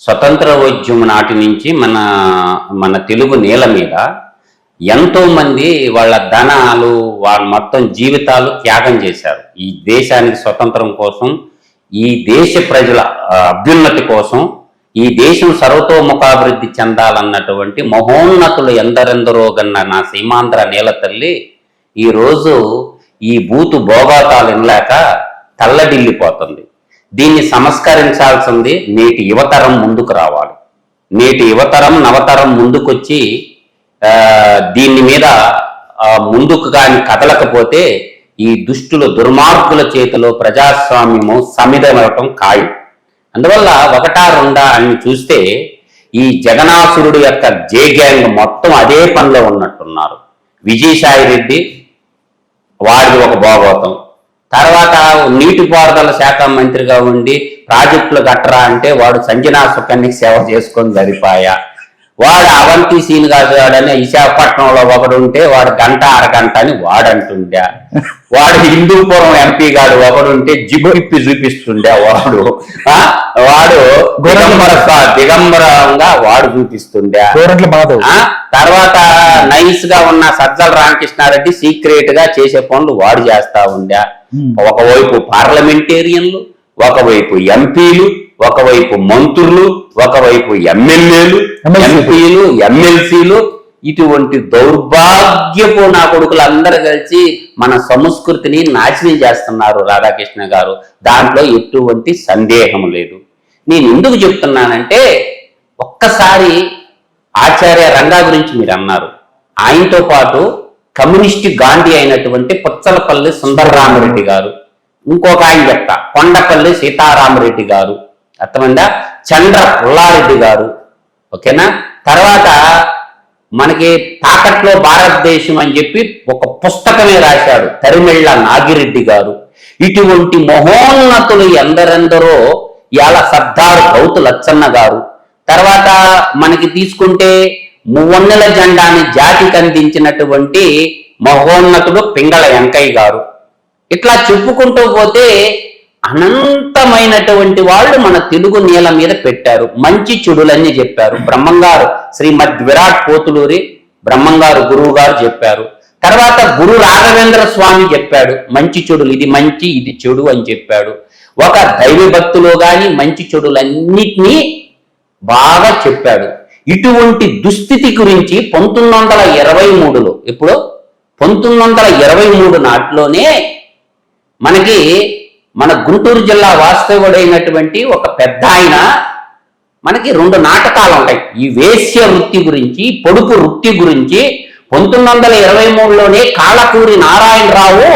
స్వతంత్ర ఉద్యమం నాటి నుంచి మన మన తెలుగు నేల మీద ఎంతోమంది వాళ్ళ ధనాలు వాళ్ళ మొత్తం జీవితాలు త్యాగం చేశారు. ఈ దేశానికి స్వతంత్రం కోసం ఈ దేశ ప్రజల అభ్యున్నతి కోసం ఈ దేశం సర్వతోముఖాభివృద్ధి చెందాలన్నటువంటి మహోన్నతులు ఎందరెందరో గన్న నా సీమాంధ్ర నేల తల్లి ఈరోజు ఈ బూతు భోగాతాలు వినలేక తల్లడిల్లిపోతుంది. దీన్ని సంస్కరించాల్సింది నేటి యువతరం ముందుకు రావాలి. నేటి యువతరం నవతరం ముందుకొచ్చి దీని మీద ముందుకు కానీ కదలకపోతే ఈ దుష్టుల దుర్మార్గుల చేతిలో ప్రజాస్వామ్యము సమిధమవటం ఖాయం. అందువల్ల ఒకటా రెండా అని చూస్తే ఈ జగనాసురుడు యొక్క జే గ్యాంగ్ మొత్తం అదే పనిలో ఉన్నట్టున్నారు. విజయసాయి రెడ్డి వాడిది ఒక భోగవతం తర్వాత నీటిపారుదల శాఖ మంత్రిగా ఉండి ప్రాజెక్టులు కట్టరా అంటే వాడు సంజనా సుకన్యకి సేవ చేసుకొని సరిపాయా. వాడు అవంతి సీన్ కాదని విశాఖపట్నంలో ఒకడు ఉంటే వాడు గంట అరగంట అని వాడు అంటుండే వాడు హిందూపురం ఎంపీ గాడు ఒకడుంటే జిబిప్పి చూపిస్తుండే వాడు? వాడు దిగంబర దిగంబరంగా వాడు చూపిస్తుండే. తర్వాత నైస్గా ఉన్న సజ్జల రామకృష్ణారెడ్డి సీక్రెట్గా చేసే పనులు వాడు చేస్తా ఉండా. ఒకవైపు పార్లమెంటేరియన్లు ఒకవైపు ఎంపీలు ఒకవైపు మంత్రులు ఒకవైపు ఎమ్మెల్యేలు. ఎంపీలు ఎమ్మెల్సీలు. ఇటువంటి దౌర్భాగ్యపు నా కొడుకులు అందరూ కలిసి మన సంస్కృతిని నాశనం చేస్తున్నారు రాధాకృష్ణ గారు. దాంట్లో ఎటువంటి సందేహం లేదు. నేను ఎందుకు చెప్తున్నానంటే ఒక్కసారి ఆచార్య రంగా గురించి మీరు అన్నారు ఆయనతో పాటు కమ్యూనిస్ట్ గాంధీ అయినటువంటి పుచ్చలపల్లి సుందరరామరెడ్డి గారు. ఇంకొక ఆయన చెప్తా కొండపల్లి సీతారామరెడ్డి గారు. అర్థమైందా? చంద్ర పుల్లారెడ్డి గారు. ఓకేనా? తర్వాత మనకి తాకట్లో భారతదేశం అని చెప్పి ఒక పుస్తకమే రాశాడు తరిమెళ్ళ నాగిరెడ్డి గారు. ఇటువంటి మహోన్నతులు ఎందరెందరో ఇవాళ సర్దార్ గౌతు లచ్చన్న గారు. తర్వాత మనకి తీసుకుంటే మువ్వన్నెల జెండాని జాతికి అందించినటువంటి మహోన్నతుడు పింగళ వెంకయ్య గారు. ఇట్లా చెప్పుకుంటూ పోతే అనంతమైనటువంటి వాళ్ళు మన తెలుగు నేల మీద పెట్టారు. మంచి చెడులన్నీ చెప్పారు. బ్రహ్మంగారు శ్రీమద్ విరాట్ పోతులూరి బ్రహ్మంగారు గురువు గారు చెప్పారు. తర్వాత గురు రాఘవేంద్ర స్వామి చెప్పాడు. మంచి చెడులు ఇది మంచి ఇది చెడు అని చెప్పాడు. ఒక దైవ భక్తులు గాని మంచి చెడులన్నిటినీ బాగా చెప్పాడు. ఇటువంటి దుస్థితి గురించి పంతొమ్మిది వందల ఇరవై మూడులో ఇప్పుడు పంతొమ్మిది వందల ఇరవై మూడు నాటిలోనే మనకి మన గుంటూరు జిల్లా వాస్తవుడైనటువంటి ఒక పెద్ద ఆయన మనకి రెండు నాటకాలు ఉంటాయి. ఈ వేశ్య వృత్తి గురించి పొడుపు వృత్తి గురించి పంతొమ్మిది వందల ఇరవై మూడులోనే కాళకూరి నారాయణరావు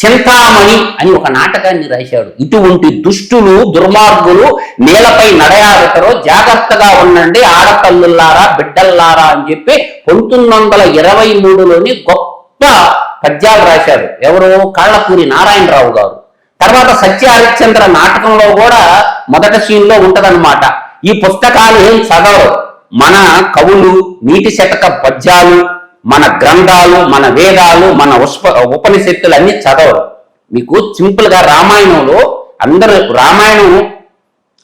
చింతామణి అని ఒక నాటకాన్ని రాశాడు. ఇటువంటి దుష్టులు దుర్మార్గులు నేలపై నడయాడతారో జాగ్రత్తగా ఉండండి. ఆడతల్లుల్లారా బిడ్డల్లారా అని చెప్పి పంతొమ్మిది వందల ఇరవై మూడులోని గొప్ప పద్యాలు రాశారు ఎవరు? కాళ్ళపూరి నారాయణరావు గారు. తర్వాత సత్య హరిశ్చంద్ర నాటకంలో కూడా మొదటి సీన్లో ఉంటదన్నమాట. ఈ పుస్తకాలు ఏం చదవరు మన కవులు నీటి శతక పద్యాలు మన గ్రంథాలు మన వేదాలు మన ఉష్ప ఉపనిషత్తులు అన్ని చదవరు. మీకు సింపుల్గా రామాయణంలో అందరూ రామాయణం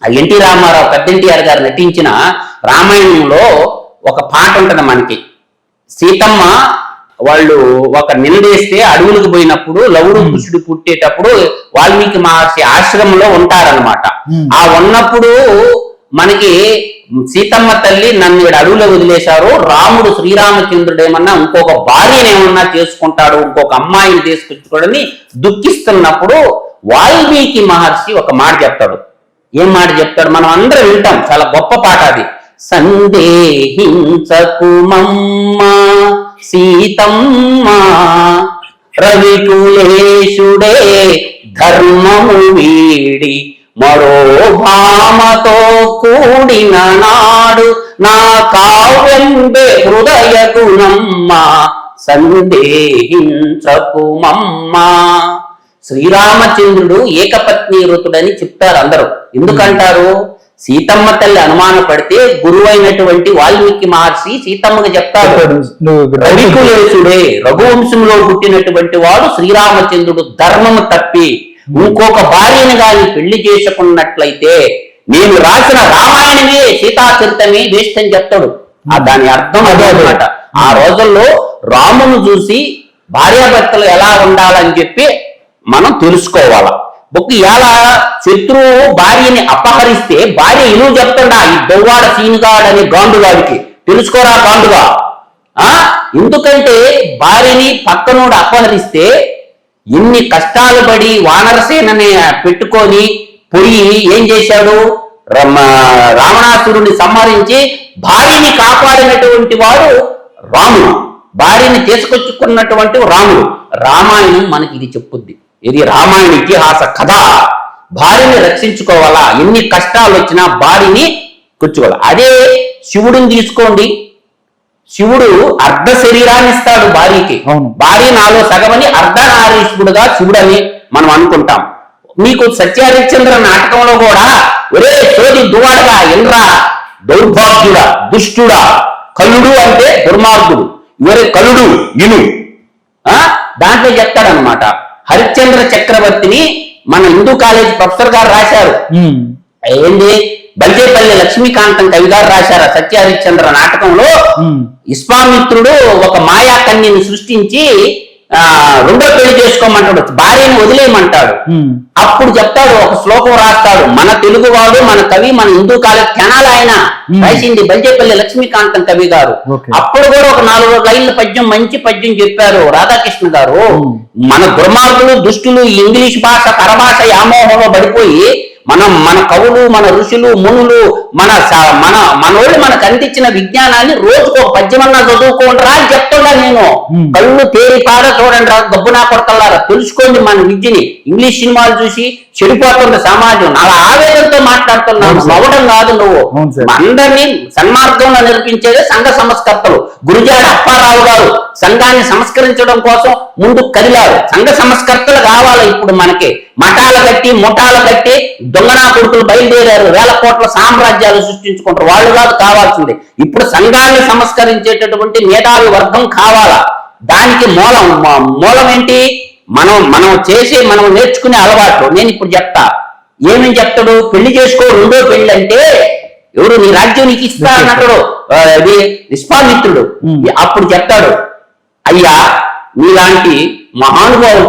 ఎన్టీ రామారావు పెద్దంటిఆర్ గారు నటించిన రామాయణంలో ఒక పాట ఉంటది మనకి. సీతమ్మ వాళ్ళు ఒక నిలదీస్తే అడవులకు పోయినప్పుడు లవుడు పురుషుడు పుట్టేటప్పుడు వాల్మీకి మహర్షి ఆశ్రమంలో ఉంటారనమాట. ఆ ఉన్నప్పుడు మనకి సీతమ్మ తల్లి నన్ను వీడు అడవులో వదిలేశారు. రాముడు శ్రీరామచంద్రుడేమన్నా ఇంకొక భార్యను ఏమన్నా చేసుకుంటాడు ఇంకొక అమ్మాయిని తీసుకొచ్చుకోడని దుఃఖిస్తున్నప్పుడు వాల్మీకి మహర్షి ఒక మాట చెప్తాడు. ఏం మాట చెప్తాడు? మనం అందరం వింటాం. చాలా గొప్ప పాట అది. సందేహించకు మమ్మ సీతమ్మ రవికులేశుడే ధర్మము వీడి మరో భామతో కూడిన నాడు నా కావ్యంబే హృదయ గుణమ్మ సందేహించకు మమ్మ. శ్రీరామచంద్రుడు ఏకపత్ని ఋతుడని చెప్తారు అందరూ. ఎందుకంటారు? సీతమ్మ తల్లి అనుమాన పడితే గురువైనటువంటి వాల్మీకి మహర్షి సీతమ్మకి చెప్తాడు రఘువంశంలో పుట్టినటువంటి వాడు శ్రీరామచంద్రుడు ధర్మము తప్పి ఇంకొక భార్యను గాని పెళ్ళి చేసుకున్నట్లయితే నేను రాసిన రామాయణమే సీతాచరితమే వేస్ట్ అని చెప్తాడు. ఆ దాని అర్థం అదే అనమాట ఆ రోజుల్లో రామును చూసి భార్యాభర్తలు ఎలా ఉండాలని చెప్పి మనం తెలుసుకోవాలా. ఒక ఎలా శత్రువు భార్యని అపహరిస్తే భార్య ఇనువు చెప్తుండా ఈ దొవ్వాడ సీనుగాడు అనే గాండుగాడికి. తెలుసుకోరా గాండుగా ఆ? ఎందుకంటే భార్యని పక్కనోడు అపహరిస్తే ఎన్ని కష్టాలు పడి వానరసేనని పెట్టుకొని పోయి ఏం చేశాడు? రావణాసురుని సంహరించి భార్యని కాపాడినటువంటి వాడు రాముడు. భార్యని తీసుకొచ్చుకున్నటువంటి రాముడు. రామాయణం మనకి ఇది చెప్పుద్ది. ఇది రామాయణ ఇతిహాస కథ. భార్యని రక్షించుకోవాలా? ఎన్ని కష్టాలు వచ్చినా భార్యని కూర్చోవాలి. అదే శివుడిని తీసుకోండి. శివుడు అర్ధ శరీరాన్ని ఇస్తాడు భార్యకి. భార్య నాలో సగమని అర్ధనారీశ్వరుడుగా శివుడని మనం అనుకుంటాం. మీకు సత్యహరిశ్చంద్ర నాటకంలో కూడా ఒరే సోది దువాడగా ఇంద్ర దౌర్భాగ్యుడా దుష్టుడా కలుడు అంటే దుర్మార్గుడు. ఇవరే కలుడు? ఇను ఆ? దాంట్లో చెప్తాడనమాట హరిశ్చంద్ర చక్రవర్తిని మన హిందూ కాలేజ్ ప్రొఫెసర్ గారు రాశారు. ఏంది? బంజేపల్లి లక్ష్మీకాంతం కవి గారు రాశారు సత్య హరిశ్చంద్ర నాటకంలో ఉమ్, విశ్వామిత్రుడు ఒక మాయా కన్యని సృష్టించి ఆ రెండో పెళ్ళి చేసుకోమంటాడు భార్యని వదిలేయమంటాడు అప్పుడు చెప్తాడు ఒక శ్లోకం రాస్తాడు మన తెలుగువాడు మన కవి మన హిందూ కాలేజ్ కెనాల్ ఆయన. రాసింది బల్జేపల్లి లక్ష్మీకాంతం కవి గారు. అప్పుడు కూడా ఒక నాలుగు లైన్ల పద్యం మంచి పద్యం చెప్పారు రాధాకృష్ణ గారు. మన దుర్మార్గులు దుష్టులు ఇంగ్లీష్ భాష పరభాష వ్యామోహంలో పడిపోయి మనం మన కవులు మన ఋషులు మునులు మన మన మనోళ్ళు మనకు అందించిన విజ్ఞానాన్ని రోజుకు ఒక పద్యమన్నా చదువుకోండిరా అని చెప్తున్నా నేను. కళ్ళు తేరి పార చూడండి రా గబ్బునా కొడతలారా తెలుసుకోండి మన విద్యని. ఇంగ్లీష్ సినిమాలు చూసి చెడిపోతుంది సమాజం. నా ఆవేదనతో సార్. నవ్వడం కాదు నువ్వు. అందరినీ సన్మార్గంలో నడిపించేదే సంఘ సంస్కర్తలు. గురుజాడ అప్పారావు గారు సంఘాన్ని సంస్కరించడం కోసం ముందు కదిలారు. సంఘ సంస్కర్తలు కావాలి ఇప్పుడు మనకి. మఠాలు కట్టి ముఠాలు కట్టి దొంగనా కొడుకులు బయలుదేరారు. వేల కోట్ల సామ్రాజ్యాలు సృష్టించుకుంటారు. వాళ్ళు కాదు కావాల్సింది. ఇప్పుడు సంఘాన్ని సంస్కరించేటటువంటి మేధావి వర్గం కావాలా? దానికి మూలం మూలం ఏంటి? మనం మనం చేసే మనం నేర్చుకునే అలవాట్లు నేను ఇప్పుడు చెప్తా. ఏమని చెప్తాడు? పెళ్ళి చేసుకో రెండో పెళ్ళి అంటే ఎవరు నీ రాజ్యం నీకు ఇస్తా అన్నట్టు అది ఉమ్. అప్పుడు చెప్తాడు అయ్యా నీలాంటి మహానుభావులు